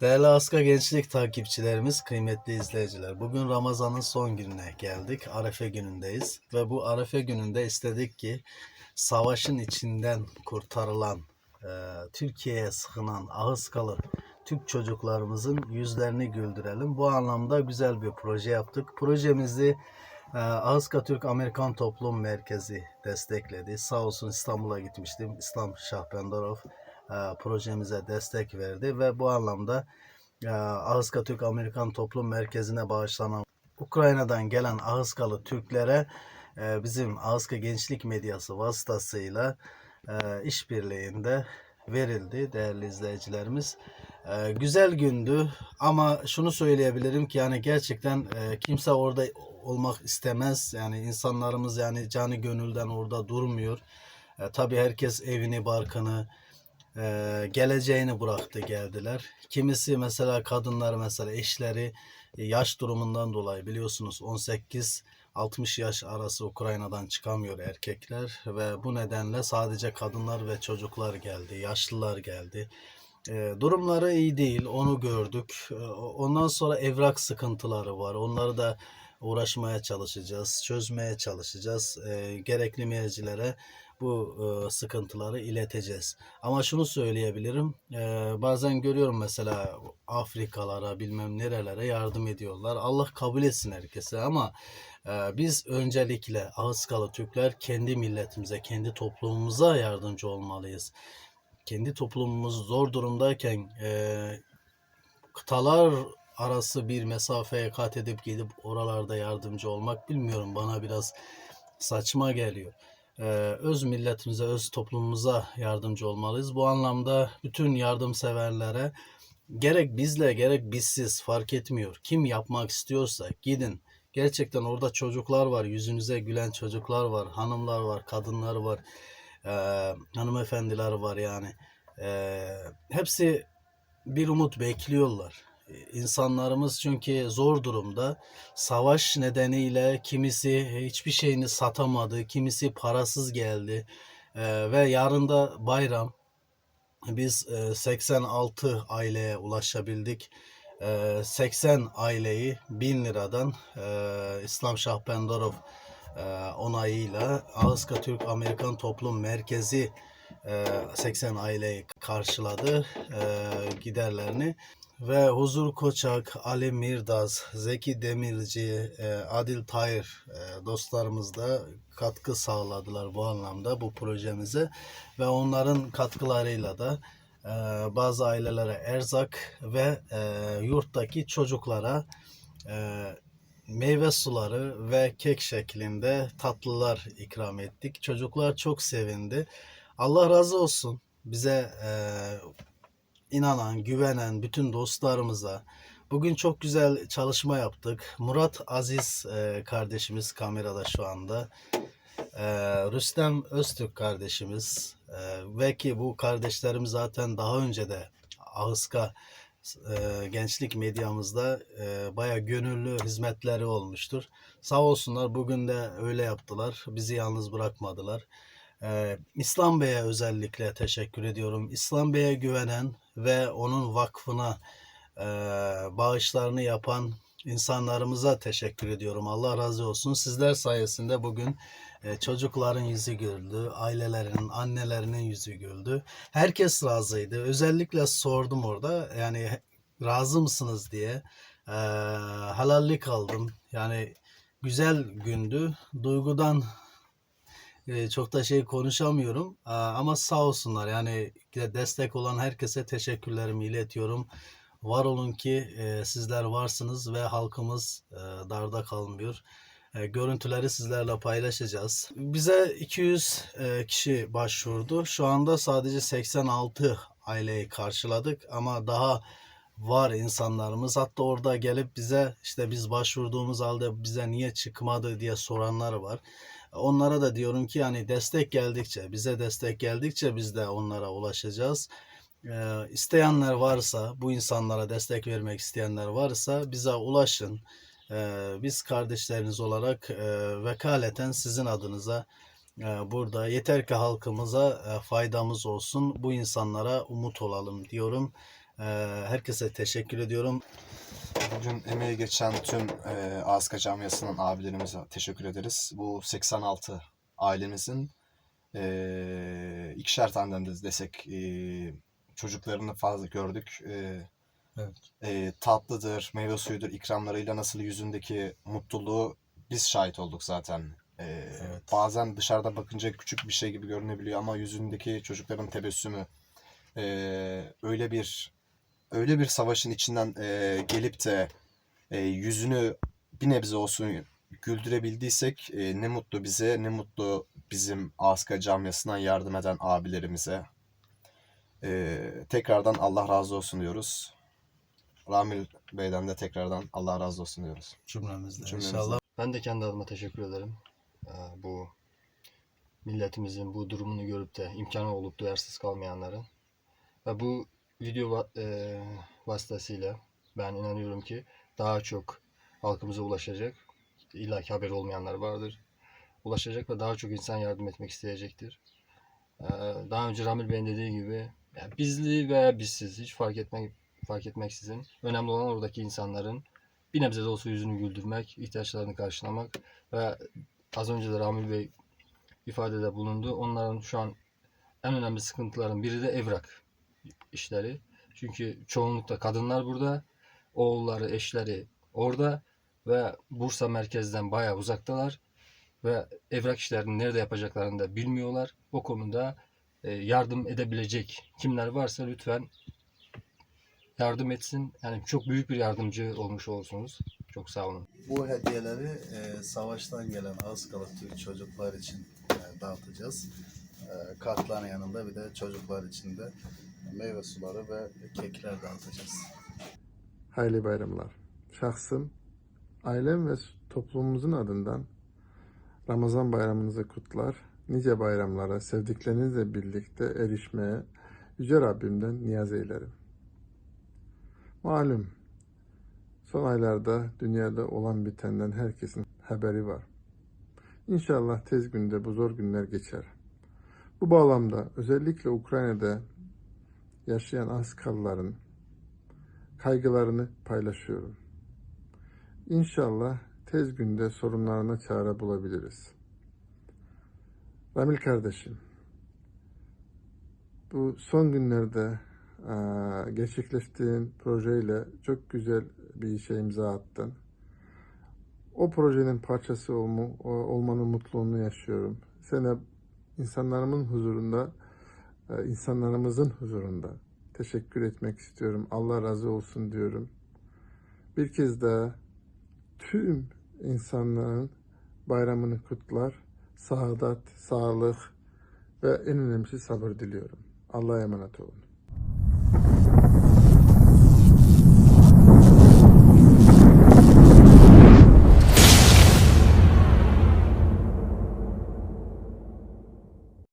Değerli Aska Gençlik takipçilerimiz, kıymetli izleyiciler. Bugün Ramazan'ın son gününe geldik. Arefe günündeyiz. Ve bu Arefe gününde istedik ki savaşın içinden kurtarılan, e, Türkiye'ye sığınan Ahıskalı Türk çocuklarımızın yüzlerini güldürelim. Bu anlamda güzel bir proje yaptık. Projemizi e, Ahıska Türk Amerikan Toplum Merkezi destekledi. Sağ olsun İstanbul'a gitmiştim. İslam Şahbendarov projemize destek verdi ve bu anlamda e, Ahıska Türk Amerikan Toplum Merkezi'ne bağışlanan Ukrayna'dan gelen Ahıskalı Türklere e, bizim Ahıska Gençlik Medyası vasıtasıyla e, işbirliğinde verildi değerli izleyicilerimiz. E, güzel gündü ama şunu söyleyebilirim ki yani gerçekten e, kimse orada olmak istemez. Yani insanlarımız yani canı gönülden orada durmuyor. E, tabii herkes evini, barkını, e, geleceğini bıraktı geldiler. Kimisi mesela kadınlar mesela eşleri e, yaş durumundan dolayı biliyorsunuz 18 60 yaş arası Ukrayna'dan çıkamıyor erkekler ve bu nedenle sadece kadınlar ve çocuklar geldi, yaşlılar geldi. E, durumları iyi değil, onu gördük. E, ondan sonra evrak sıkıntıları var. Onları da uğraşmaya çalışacağız, çözmeye çalışacağız. E, gerekli mercilere bu e, sıkıntıları ileteceğiz. Ama şunu söyleyebilirim. e, bazen görüyorum mesela Afrikalara bilmem nerelere yardım ediyorlar. Allah kabul etsin herkese ama e, biz öncelikle Ağızkalı Türkler kendi milletimize, kendi toplumumuza yardımcı olmalıyız. Kendi toplumumuz zor durumdayken e, kıtalar arası bir mesafeye kat edip gidip oralarda yardımcı olmak bilmiyorum bana biraz saçma geliyor. Ee, öz milletimize, öz toplumumuza yardımcı olmalıyız. Bu anlamda bütün yardımseverlere gerek bizle gerek bizsiz fark etmiyor. Kim yapmak istiyorsa gidin. Gerçekten orada çocuklar var, yüzünüze gülen çocuklar var, hanımlar var, kadınlar var, ee, hanımefendiler var yani. Ee, hepsi bir umut bekliyorlar. İnsanlarımız çünkü zor durumda. Savaş nedeniyle kimisi hiçbir şeyini satamadı, kimisi parasız geldi. Ee, ve yarın da bayram. Biz e, 86 aileye ulaşabildik. E, 80 aileyi 1000 liradan e, İslam Şahbendarov e, onayıyla Ağızka Türk Amerikan Toplum Merkezi e, 80 aileyi karşıladı e, giderlerini ve Huzur Koçak, Ali Mirdaz, Zeki Demirci, e, Adil Tayır e, dostlarımız da katkı sağladılar bu anlamda bu projemize ve onların katkılarıyla da e, bazı ailelere erzak ve yurttaki çocuklara meyve suları ve kek şeklinde tatlılar ikram ettik. Çocuklar çok sevindi. Allah razı olsun bize inanan, güvenen bütün dostlarımıza bugün çok güzel çalışma yaptık. Murat Aziz e, kardeşimiz kamerada şu anda. E, Rüstem Öztürk kardeşimiz e, ve ki bu kardeşlerim zaten daha önce de Ahıska e, gençlik medyamızda e, baya gönüllü hizmetleri olmuştur. Sağ olsunlar bugün de öyle yaptılar. Bizi yalnız bırakmadılar. Ee, İslam Bey'e özellikle teşekkür ediyorum. İslam Bey'e güvenen ve onun vakfına e, bağışlarını yapan insanlarımıza teşekkür ediyorum. Allah razı olsun. Sizler sayesinde bugün e, çocukların yüzü güldü, ailelerinin, annelerinin yüzü güldü. Herkes razıydı. Özellikle sordum orada yani razı mısınız diye. E, halallik aldım. Yani güzel gündü. Duygudan çok da şey konuşamıyorum ama sağ olsunlar yani destek olan herkese teşekkürlerimi iletiyorum. Var olun ki sizler varsınız ve halkımız darda kalmıyor. Görüntüleri sizlerle paylaşacağız. Bize 200 e, kişi başvurdu. Şu anda sadece 86 aileyi karşıladık ama daha var insanlarımız. Hatta orada gelip bize işte biz başvurduğumuz halde bize niye çıkmadı diye soranlar var. Onlara da diyorum ki yani destek geldikçe, bize destek geldikçe biz de onlara ulaşacağız. Ee, isteyenler varsa, bu insanlara destek vermek isteyenler varsa bize ulaşın. Ee, biz kardeşleriniz olarak e, vekaleten sizin adınıza e, burada yeter ki halkımıza e, faydamız olsun. Bu insanlara umut olalım diyorum. Ee, herkese teşekkür ediyorum. Bugün emeği geçen tüm e, Aska camiasının abilerimize teşekkür ederiz. Bu 86 ailemizin e, ikişer tandem de desek e, çocuklarını fazla gördük. E, Evet. e, tatlıdır, meyve suyudur, ikramlarıyla nasıl yüzündeki mutluluğu biz şahit olduk zaten. E, Evet. Bazen dışarıda bakınca küçük bir şey gibi görünebiliyor ama yüzündeki çocukların tebessümü e, öyle bir öyle bir savaşın içinden e, gelip de e, yüzünü bir nebze olsun güldürebildiysek e, ne mutlu bize, ne mutlu bizim Aska camiasından yardım eden abilerimize. E, tekrardan Allah razı olsun diyoruz. Ramil Bey'den de tekrardan Allah razı olsun diyoruz. Cümlemizle Cümlemizle. inşallah. Ben de kendi adıma teşekkür ederim. Bu milletimizin bu durumunu görüp de imkanı olup duyarsız kalmayanların. Ve bu video e, vasıtasıyla ben inanıyorum ki daha çok halkımıza ulaşacak. İlla ki haberi olmayanlar vardır. Ulaşacak ve daha çok insan yardım etmek isteyecektir. Ee, Daha önce Ramil Bey'in dediği gibi yani bizli veya bizsiz hiç fark etmek fark etmeksizin önemli olan oradaki insanların bir nebze de olsa yüzünü güldürmek, ihtiyaçlarını karşılamak ve az önce de Ramil Bey ifadede bulundu. Onların şu an en önemli sıkıntıların biri de evrak işleri. Çünkü çoğunlukla kadınlar burada, oğulları, eşleri orada ve Bursa merkezden bayağı uzaktalar ve evrak işlerini nerede yapacaklarını da bilmiyorlar. O konuda e, yardım edebilecek kimler varsa lütfen yardım etsin. Yani çok büyük bir yardımcı olmuş olursunuz. Çok sağ olun. Bu hediyeleri e, savaştan gelen Askalı Türk çocuklar için e, dağıtacağız. E, kartların yanında bir de çocuklar için de meyve suları ve kekler dağıtacağız. Hayırlı bayramlar. Şahsım, ailem ve toplumumuzun adından Ramazan bayramınızı kutlar. Nice bayramlara sevdiklerinizle birlikte erişmeye Yüce Rabbimden niyaz eylerim. Malum, son aylarda dünyada olan bitenden herkesin haberi var. İnşallah tez günde bu zor günler geçer. Bu bağlamda özellikle Ukrayna'da yaşayan Askalıların kaygılarını paylaşıyorum. İnşallah tez günde sorunlarına çare bulabiliriz. Ramil kardeşim, bu son günlerde eee, gerçekleştiğin projeyle çok güzel bir işe imza attın. O projenin parçası olma, olmanın mutluluğunu yaşıyorum. Sana insanlarımın huzurunda, e, insanlarımızın huzurunda teşekkür etmek istiyorum. Allah razı olsun diyorum. Bir kez daha tüm insanların bayramını kutlar. Saadet, sağlık ve en önemlisi sabır diliyorum. Allah'a emanet olun.